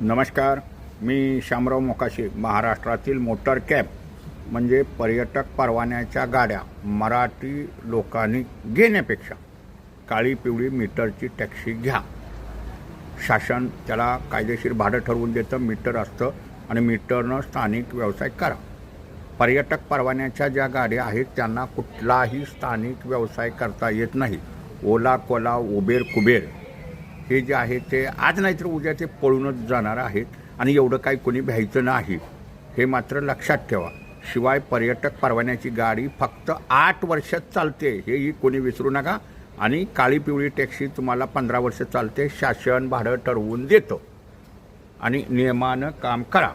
नमस्कार मी शामराव मोकाशी महाराष्ट्रातील motor cab म्हणजे पर्यटक परवान्याच्या गाड्या मराठी लोकांनी घेण्यापेक्षा. काळी पिवळी मीटरची टॅक्सी घ्या. शासन त्याला कायदेशीर भाडं ठरवून देतं मीटर असतं आणि मीटरनं स्थानिक व्यवसाय करा. पर्यटक परवान्याच्या ज्या गाड्या आहेत त्यांना कुठलाही स्थानिक व्यवसाय करता येत नाही. ओला कोला उबेर कुबेर. हे जे आहे ते आज नाहीतर उद्या ते पळूनच जाणार आहेत आणि एवढं काही कोणी भ्यायचं नाही. हे मात्र लक्षात ठेवा. शिवाय पर्यटक परवान्याची गाडी फक्त आठ वर्षात चालते हेही कोणी विसरू नका. आणि काळी पिवळी टॅक्सी तुम्हाला पंधरा वर्ष चालते शासन भाडं ठरवून देतं. आणि नियमानं काम करा.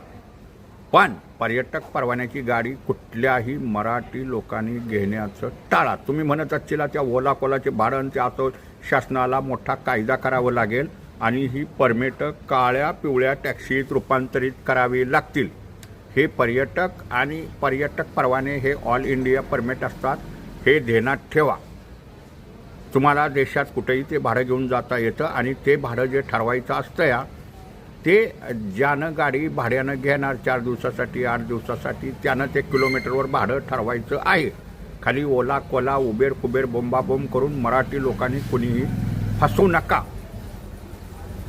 पण पर्यटक परवान्याची गाडी कुठल्याही मराठी लोकांनी घेण्याचं टाळा. तुम्ही म्हणत असतील त्या ओला कोलाचे भाडं ते असं शासनाला मोठा कायदा करावा लागेल आणि ही परमिट काळ्या पिवळ्या टॅक्सीत रूपांतरित करावी लागतील. हे पर्यटक आणि पर्यटक परवाने हे ऑल इंडिया परमिट असतात हे ध्यानात ठेवा. तुम्हाला देशात कुठेही ते भाडं घेऊन जाता येतं आणि ते भाडं जे ठरवायचं असतं या ते ज्यानं गाडी भाड्यानं घेणार चार दिवसासाठी आठ दिवसासाठी त्यानं ते किलोमीटरवर भाडं ठरवायचं आहे. खाली ओला कोला उबेर कुबेर बोंबाबोंब करून मराठी लोकांनी कुणीही फसू नका.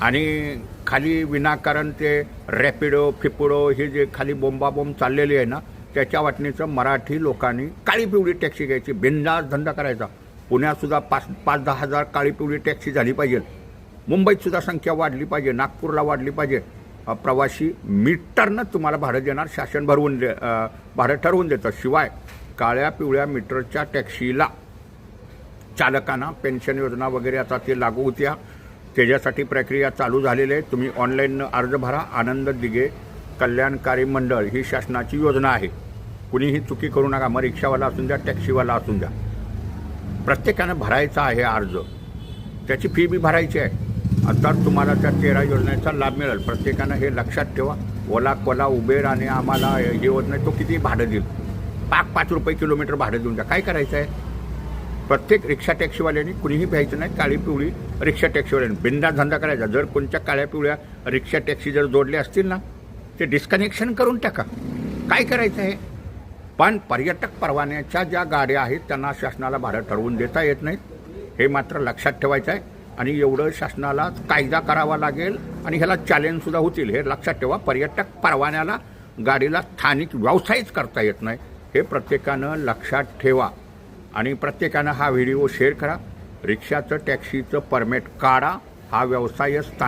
आणि खाली विनाकारण ते रॅपिडो फिपुडो हे जे खाली बोंबाबोंब चाललेले आहे ना त्याच्या वाटणीचं मराठी लोकांनी काळी पिवळी टॅक्सी घ्यायची बिंदास धंदा करायचा. पुण्यातसुद्धा पाच पाच दहा हजार काळी पिवळी टॅक्सी झाली पाहिजे. मुंबईत सुद्धा संख्या वाढली पाहिजे नागपूरला वाढली पाहिजे. प्रवासी मीटरनं तुम्हाला भाडं देणार शासन भरवून दे भाडं ठरवून देतं. शिवाय काळ्या पिवळ्या मीटरच्या टॅक्सीला चालकांना पेन्शन योजना वगैरे आता ते लागू होत्या. त्याच्यासाठी प्रक्रिया चालू झालेली आहे. तुम्ही ऑनलाईन अर्ज भरा. आनंद दिगे कल्याणकारी मंडळ ही शासनाची योजना आहे. कुणीही चुकी करू नका. मग रिक्षावाला असून द्या टॅक्सीवाला असून द्या. प्रत्येकानं भरायचा आहे अर्ज. त्याची फी बी भरायची आहे. आता तुम्हाला त्या तेरा योजनेचा लाभ मिळेल. प्रत्येकानं हे लक्षात ठेवा. ओला कोला उबेर आणि आम्हाला हे होत नाही तो किती भाडं देईल? पाच पाच रुपये किलोमीटर भाडं देऊन द्या. काय करायचं आहे प्रत्येक रिक्षा टॅक्सीवाल्यांनी कुणीही प्यायचं नाही काळी पिवळी रिक्षा टॅक्सीवाल्यांनी. बिंदा धंदा करायचा. जर कोणत्या काळ्या पिवळ्या रिक्षा टॅक्सी जर जोडल्या असतील ना ते डिस्कनेक्शन करून टाका. काय करायचं आहे पण पर्यटक परवान्याच्या ज्या गाड्या आहेत त्यांना शासनाला भाडं ठरवून देता येत नाहीत. हे मात्र लक्षात ठेवायचं आहे आणि एवढं शासनाला कायदा करावा लागेल आणि ह्याला चॅलेंजसुद्धा होतील हे लक्षात ठेवा. पर्यटक परवान्याला गाडीला स्थानिक व्यवसायच करता येत नाही. हे प्रत्येकानं लक्षात ठेवा. आणि प्रत्येकानं हा व्हिडिओ शेअर करा. रिक्षाचं टॅक्सीचं परमिट काढा. हा व्यवसाय स्थानिक